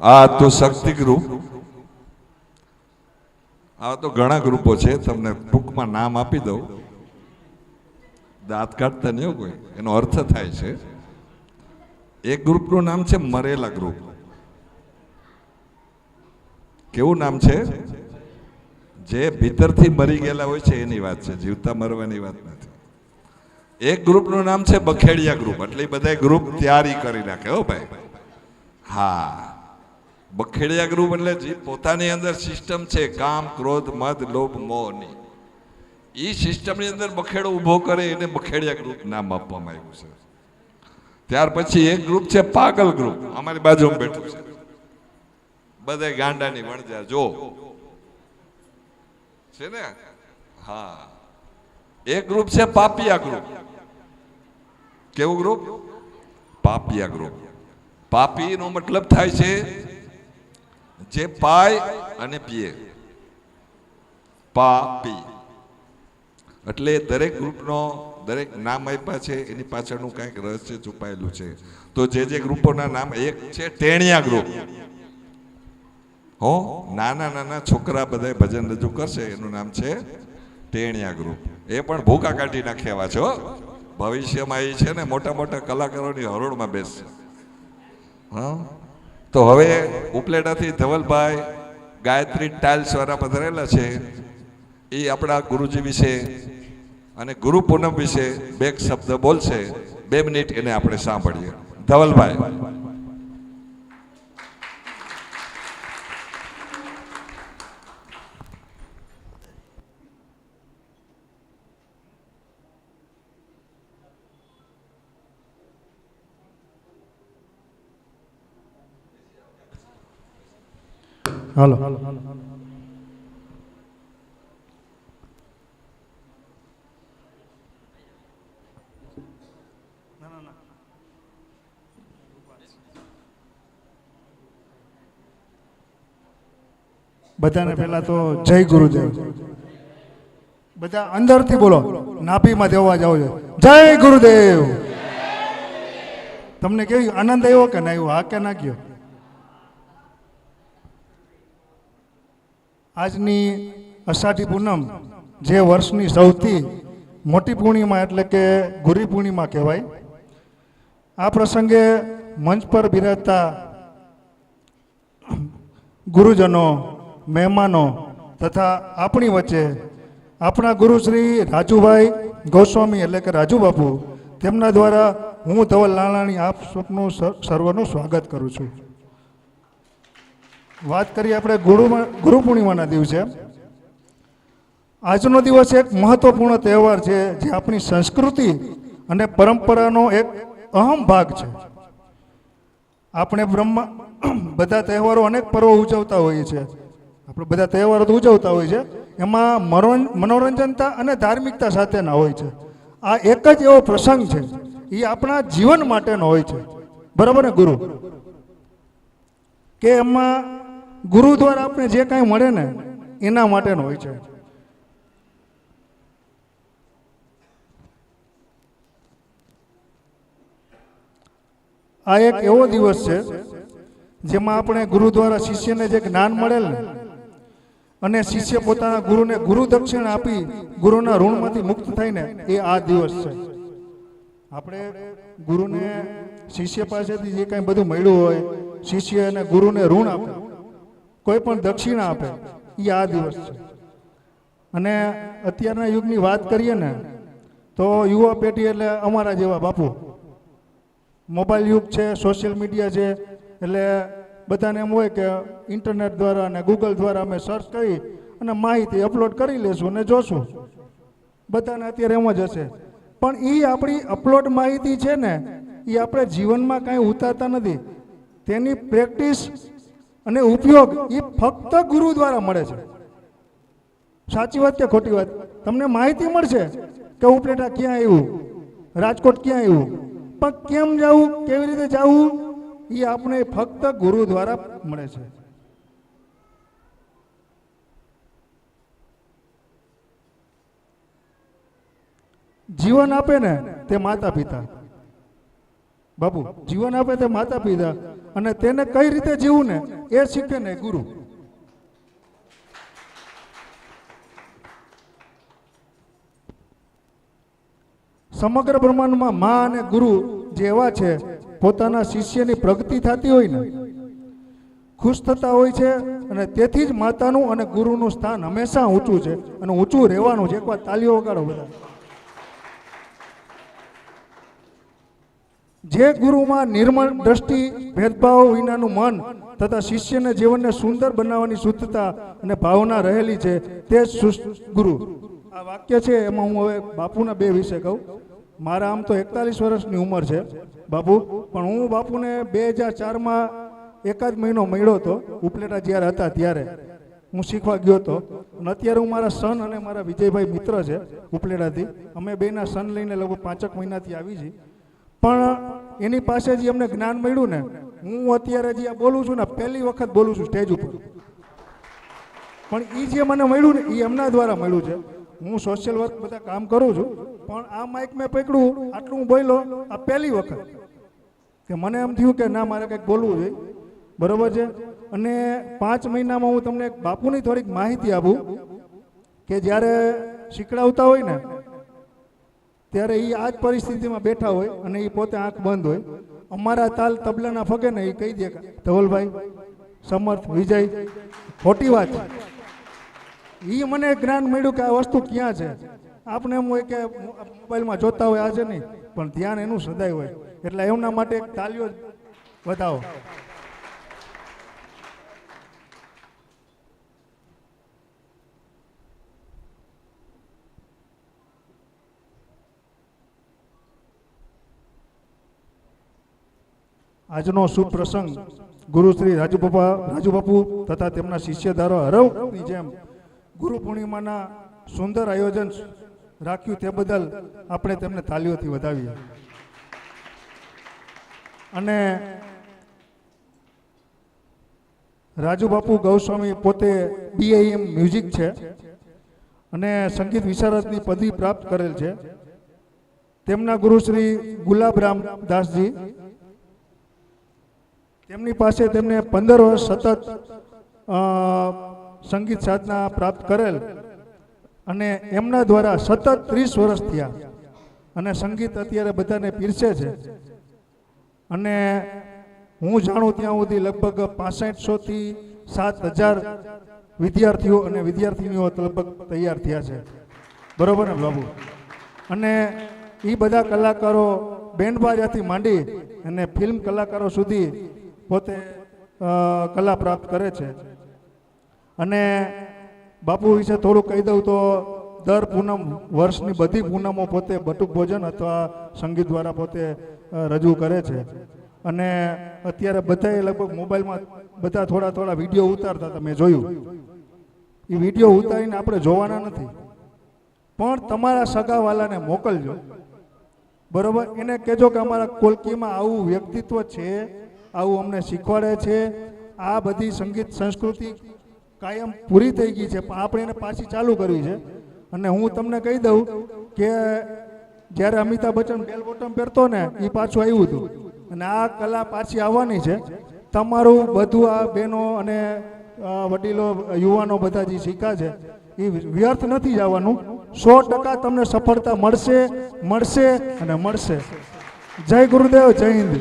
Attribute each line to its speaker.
Speaker 1: આ તો શક્તિ ગ્રુપ આ તો ઘણા ગ્રુપો છે, તમને ટૂંકમાં નામ આપી દઉં. દાંત કાઢતા નહીં કોઈ, એનો અર્થ થાય છે. એક ગ્રુપનું નામ છે મરેલા ગ્રુપ. કેવું નામ છે? જે ભીતરથી મરી ગયેલા હોય છે, એની વાત છે, જીવતા મરવાની વાત નથી. એક ગ્રુપનું નામ છે બખેડિયા ગ્રુપ, એટલે બધા ગ્રુપ તૈયારી કરી નાખે હો ભાઈ. હા. બખેડિયા ગ્રુપ એટલે જે પોતાની અંદર સિસ્ટમ છે, કામ, ક્રોધ, મદ, લોભ મોહની એ સિસ્ટમની અંદર બખેડો ઊભો કરે, એને બખેડિયા ગ્રુપ નામ આપવામાં આવ્યું છે. ત્યાર પછી એક ગ્રુપ છે, પાગલ ગ્રુપ અમારી બાજુમાં બેઠું છે. બધે ગાંડાની વણજા, જો. છે ને? હા. એક ગ્રુપ છે, પાપિયા ગ્રુપ કેવું ગ્રુપ પાપિયા ગ્રુપ પાપી નો મતલબ થાય છે જે પાય અને પીએ. પાપી. એટલે દરેક ગ્રુપનો દરેક નામ આપ્યા છે, એની પાછળનું કાંઈક રહસ્ય છુપાયેલું છે. તો જે જે ગ્રુપોના નામ એક છે ટેણિયા ગ્રુપ. હો, નાના નાના છોકરા બધા ભજન રજૂ કરશે, એનું નામ છે ટેણિયા ગ્રુપ. એ પણ ભૂકા કાઢી નાખે એવા છો ભવિષ્યમાં એ છે ને મોટા મોટા કલાકારોની હરોળમાં બેસશે. હા? તો હવે ઉપલેટાથી ધવલભાઈ ગાયત્રી ટાઇલ્સ વાળા પધરેલા છે. એ આપણા ગુરુજી વિશે અને ગુરુ પૂનમ વિશે બે શબ્દ બોલશે. બે મિનિટ એને આપણે સાંભળીએ. ધવલભાઈ.
Speaker 2: હાલો. બધાને પહેલા તો જય ગુરુદેવ. બધા અંદરથી બોલો નાપીમાં દેવા જાવ છે. જય ગુરુદેવ. તમને કેવી આનંદ આવ્યો કે ના આવ્યો? હા કે ના કયો આજની અષાઢી પૂનમ જે વર્ષની સૌથી મોટી પૂર્ણિમા એટલે કે ગુરી પૂર્ણિમા કહેવાય, આ પ્રસંગે મંચ પર બિરાજતા ગુરુજનો, મહેમાનો તથા આપણી વચ્ચે આપણા ગુરુ શ્રી રાજુભાઈ ગોસ્વામી એટલે કે રાજુ બાપુ, તેમના દ્વારા હું ધવલ લાલાણી આપ સૌનું સ- સર્વનું સ્વાગત કરું છું. વાત કરીએ આપણે ગુરુ ગુરુ પૂર્ણિમાના દિવસે. આજનો દિવસ એક મહત્વપૂર્ણ તહેવાર છે, જે આપણી સંસ્કૃતિ અને પરંપરાનો એક અહમ ભાગ છે. આપણે બ્રહ્મા બધા તહેવારો અનેક પર્વો ઉજવતા હોઈએ છીએ. આપણે બધા તહેવારો તો ઉજવતા હોઈએ છીએ. એમાં મનોરંજનતા અને ધાર્મિકતા સાથેના હોય છે. આ એક જ એવો પ્રસંગ છે. એ આપણા જીવન માટેનો હોય છે. બરાબર ને ગુરુ? કે એમાં ગુરુ દ્વારા આપણે જે કાંઈ મળે ને, એના માટેનો હોય છે. આ એક એવો દિવસ છે, જેમાં આપણે ગુરુ દ્વારા શિષ્યને જે જ્ઞાન મળેલ ને, અને શિષ્ય પોતાના ગુરુને ગુરુ દક્ષિણ આપી ગુરુના ઋણમાંથી મુક્ત થઈને એ આ દિવસ છે. આપણે ગુરુને શિષ્ય પાસેથી જે કાંઈ બધું મળ્યું હોય, શિષ્ય અને ગુરુને ઋણ આપે. કોઈ પણ દક્ષિણા આપે એ આ દિવસ છે. અને અત્યારના યુગની વાત કરીએ ને, તો યુવા પેઢી એટલે અમારા જેવા બાપુ. મોબાઈલ યુગ છે, સોશિયલ મીડિયા છે, એટલે બધાને એમ હોય કે ઇન્ટરનેટ દ્વારા અને ગૂગલ દ્વારા અમે સર્ચ કરી અને માહિતી અપલોડ કરી લેશું અને જોશું. બધાને અત્યારે એમ જ હશે. પણ એ આપણી અપલોડ માહિતી છે ને એ આપણે જીવનમાં કાંઈ ઉતારતા નથી. તેની પ્રેક્ટિસ અને ઉપયોગ એ ફક્ત ગુરુ દ્વારા મળે છે. સાચી વાત કે ખોટી વાત? તમને માહિતી મળશે કે ઉપલેટા ક્યાં આવ્યું, રાજકોટ ક્યાં આવ્યું, પણ કેમ જવું કેવી રીતે જવું એ આપણે ફક્ત ગુરુ દ્વારા મળે છે. જીવન આપે ને તે માતા પિતા બાપુ, જીવન આપે તે માતા પિતા અને તેને કઈ રીતે જીવવું ને? એ શીખે ને ગુરુ. સમગ્ર બ્રહ્માંડમાં મા અને ગુરુ જે એવા છે, પોતાના શિષ્યની પ્રગતિ થતી હોય ને, ખુશ થતા હોય છે અને તેથી જ માતાનું અને ગુરુનું સ્થાન હંમેશા ઊંચું છે અને ઊંચું રહેવાનું છે. એકવાર તાલીઓ વગાડો બધા. જે ગુરુમાં નિર્મળ દ્રષ્ટિ, ભેદભાવ વિનાનું મન તથા શિષ્યના જીવનને સુંદર બનાવવાની શુદ્ધતા અને ભાવના રહેલી છે તે ગુરુ. આ વાક્ય છે, એમાં હું હવે બાપુના બે વિશે કહું. મારા આમ તો એકતાલીસ વર્ષની ઉંમર છે, બાપુ. પણ હું બાપુને બે હજાર ચારમાં એકાદ મહિનો મળ્યો હતો, ઉપલેટા જ્યારે હતા ત્યારે. હું શીખવા ગયો હતો. અને અત્યારે હું મારા સન અને મારા વિજયભાઈ મિત્ર છે, ઉપલેટાથી. અમે બેના સન લઈને લગભગ પાંચક મહિનાથી આવી છીએ. પણ એની પાસે જે અમને જ્ઞાન મળ્યું ને હું અત્યારે જે આ બોલું છું ને, પહેલી વખત બોલું છું સ્ટેજ ઉપર. પણ એ જે મને મળ્યું ને એ એમના દ્વારા મળ્યું છે. હું સોશિયલ વર્ક બધા કામ કરું છું, પણ આ માઇક મેં પકડ્યું, આટલું હું બોલ્યો, આ પહેલી વખત. કે મને એમ થયું કે ના, મારે કંઈક બોલવું જોઈએ બરોબર છે? અને પાંચ મહિનામાં હું તમને બાપુની થોડીક માહિતી આપું, કે જ્યારે શીખડાવતા હોય ને, ત્યારે એ આ જ પરિસ્થિતિમાં બેઠા હોય અને એ પોતે આંખ બંધ હોય. અમારા તાલ તબલાના ફગે ને એ કહી દે ધવલભાઈ, સમર્થ, વિજય, ખોટી વાત. એ મને જ્ઞાન મળ્યું કે આ વસ્તુ ક્યાં છે. આપણે એમ હોય કે મોબાઈલમાં જોતા હોય આજે નહીં, પણ ધ્યાન એનું સદાય હોય. એટલે એમના માટે તાલીઓ વધાવો. આજનો શુભ પ્રસંગ ગુરુ શ્રી રાજુબાપા, રાજુબાપુ તથા તેમના શિષ્યધારો હરવની જેમ ગુરુ પૂર્ણિમાના સુંદર આયોજન રાખ્યું તે બદલ આપણે તેમને તાલીઓથી વધાવીએ. અને રાજુબાપુ ગૌસ્વામી પોતે બીએમ મ્યુઝિક છે અને સંગીત વિશારદની પદવી પ્રાપ્ત કરેલ છે. તેમના ગુરુ શ્રી ગુલાબરામ દાસજી તેમની પાસે તેમને પંદર વર્ષ સતત સંગીત સાધના પ્રાપ્ત કરેલ અને એમના દ્વારા સતત ત્રીસ વર્ષ થયા. અને સંગીત અત્યારે બધાને પીરસે છે. અને હું જાણું ત્યાં સુધી લગભગ પાસઠસોથી સાત હજાર વિદ્યાર્થીઓ અને વિદ્યાર્થીનીઓ લગભગ તૈયાર થયા છે. બરોબર ને બાબુ? અને એ બધા કલાકારો બેન્ડ બાજાથી માંડી અને ફિલ્મ કલાકારો સુધી પોતે કલા પ્રાપ્ત કરે છે. અને બાપુ વિશે થોડું કહી દઉં તો દર પૂનમ વર્ષની બધી પૂનમો પોતે બટુક ભોજન અથવા સંગીત દ્વારા પોતે રજૂ કરે છે. અને અત્યારે બધાએ લગભગ મોબાઈલમાં બધા થોડા થોડા વીડિયો ઉતારતા હતા, મેં જોયું. એ વીડિયો ઉતારીને આપણે જોવાના નથી. પણ તમારા સગાવાલાને મોકલજો. બરોબર? એને કહેજો કે અમારા કોલકીમાં આવું વ્યક્તિત્વ છે આવું અમને શીખવાડે છે. આ બધી સંગીત સંસ્કૃતિ કાયમ પૂરી થઈ ગઈ છે. પણ આપણે એને પાછી ચાલુ કરવી છે. અને હું તમને કહી દઉં કે જ્યારે અમિતાભ બચ્ચન બેલ બોટમ પહેરતો ને એ પાછું આવ્યું હતું. અને આ કલા પાછી આવવાની છે. તમારું બધું આ બહેનો અને વડીલો, યુવાનો બધા જે શીખ્યા છે એ વ્યર્થ નથી જવાનું. સો ટકા તમને સફળતા મળશે મળશે અને મળશે. જય ગુરુદેવ, જય હિન્દ.